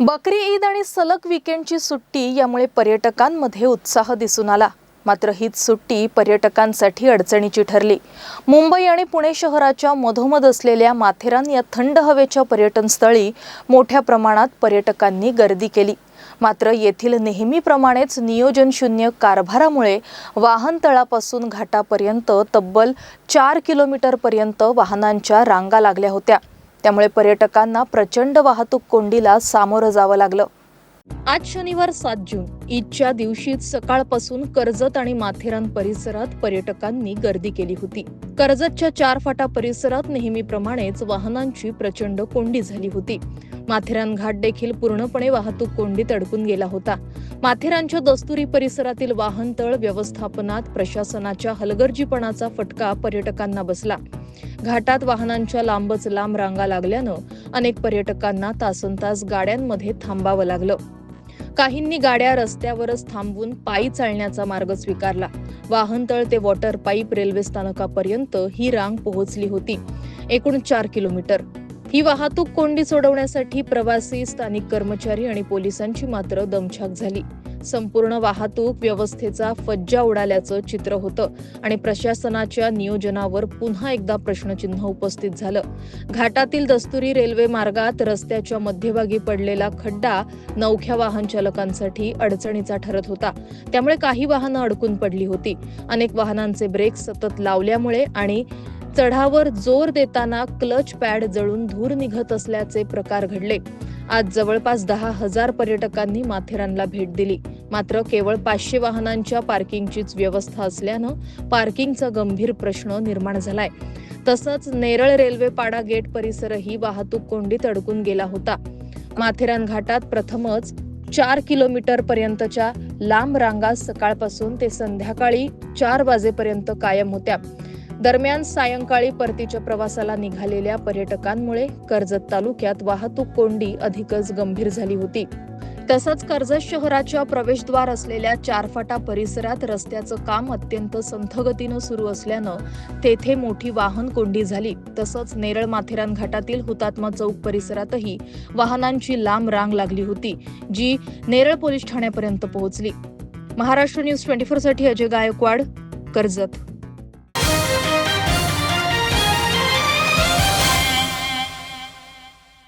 बकरी ईद आणि सलग विकेंडची सुट्टी यामुळे पर्यटकांमध्ये उत्साह दिसून आला. मात्र हीच सुट्टी पर्यटकांसाठी अडचणीची ठरली. मुंबई आणि पुणे शहराच्या मधोमध असलेल्या माथेरान या थंड हवेच्या पर्यटनस्थळी मोठ्या प्रमाणात पर्यटकांनी गर्दी केली. मात्र येथील नेहमीप्रमाणेच नियोजनशून्य कारभारामुळे वाहनतळापासून घाटापर्यंत तब्बल चार किलोमीटरपर्यंत वाहनांच्या रांगा लागल्या होत्या. त्यामुळे पर्यटकांना प्रचंड वाहतूक कोंडीला सामोरं जावं लागलं. आज शनिवार सात जून. ईदच्या दिवशीच सकाळपासून कर्जत आणि माथेरान परिसरात पर्यटकांनी गर्दी केली होती. कर्जतच्या चार फाटा परिसरात नेहमीप्रमाणेच वाहनांची प्रचंड कोंडी झाली होती. माथेरान घाट देखील पूर्णपणे वाहतूक कोंडीत अडकून गेला होता. माथेरानच्या दस्तुरी परिसरातील वाहनतळ व्यवस्थापनात प्रशासनाच्या हलगर्जीपणाचा फटका पर्यटकांना बसला. घाटात वाहनांच्या लांबच लांब रांगा लागल्यानं अनेक पर्यटकांना तासनतास गाड्यांमध्ये थांबावं लागलं. काहींनी गाड्या रस्त्यावरच थांबवून पायी चालण्याचा मार्ग स्वीकारला. वाहनतळ ते वॉटर पाईप रेल्वे स्थानकापर्यंत ही रांग पोहोचली होती. एकूण चार किलोमीटर. ही वाहतूक कोंडी सोडवण्यासाठी प्रवासी स्थानिक कर्मचारी आणि पोलिसांची मात्र दमछाक झाली. संपूर्ण वाहतूक व्यवस्थेचा फज्जा उडाल्याचं चित्र होतं आणि प्रशासनाच्या नियोजनावर पुन्हा एकदा प्रश्नचिन्ह उपस्थित झालं. घाटातील दस्तुरी रेल्वे मार्गात रस्त्याच्या मध्यभागी पडलेला खड्डा नवख्या वाहन चालकांसाठी अडचणीचा ठरत होता. त्यामुळे काही वाहनं अडकून पडली होती. अनेक वाहनांचे ब्रेक सतत लावल्यामुळे आणि चढावर जोर देताना क्लच पॅड जळून धूर निघत असल्याचे प्रकार घडले. आज जवळपास दहा हजार पर्यटकांनी माथेरानला भेट दिली. मात्र केवळ पाचशे वाहनांच्या पार्किंगचीच व्यवस्था असल्यानं पार्किंगचा गंभीर प्रश्न निर्माण झालाय. तसंच नेरळ रेल्वे पाडा गेट परिसरही वाहतूक कोंडीत अडकून गेला होता. माथेरान घाटात प्रथमच चार किलोमीटर पर्यंतच्या लांब रांगा सकाळपासून ते संध्याकाळी चार वाजेपर्यंत कायम होत्या. दरम्यान सायंकाळी परतीच्या प्रवासाला निघालेल्या पर्यटकांमुळे कर्जत तालुक्यात वाहतूक कोंडी अधिकच गंभीर झाली होती. तसंच कर्जत शहराच्या प्रवेशद्वार असलेल्या चारफाटा परिसरात रस्त्याचं काम अत्यंत संथगतीनं सुरू असल्यानं तेथे मोठी वाहन कोंडी झाली. तसंच नेरळ माथेरान घाटातील हुतात्मा चौक परिसरातही वाहनांची लांब रांग लागली होती जी नेरळ पोलीस ठाण्यापर्यंत पोहोचली. महाराष्ट्र न्यूज ट्वेंटी साठी अजय गायकवाड कर्जत.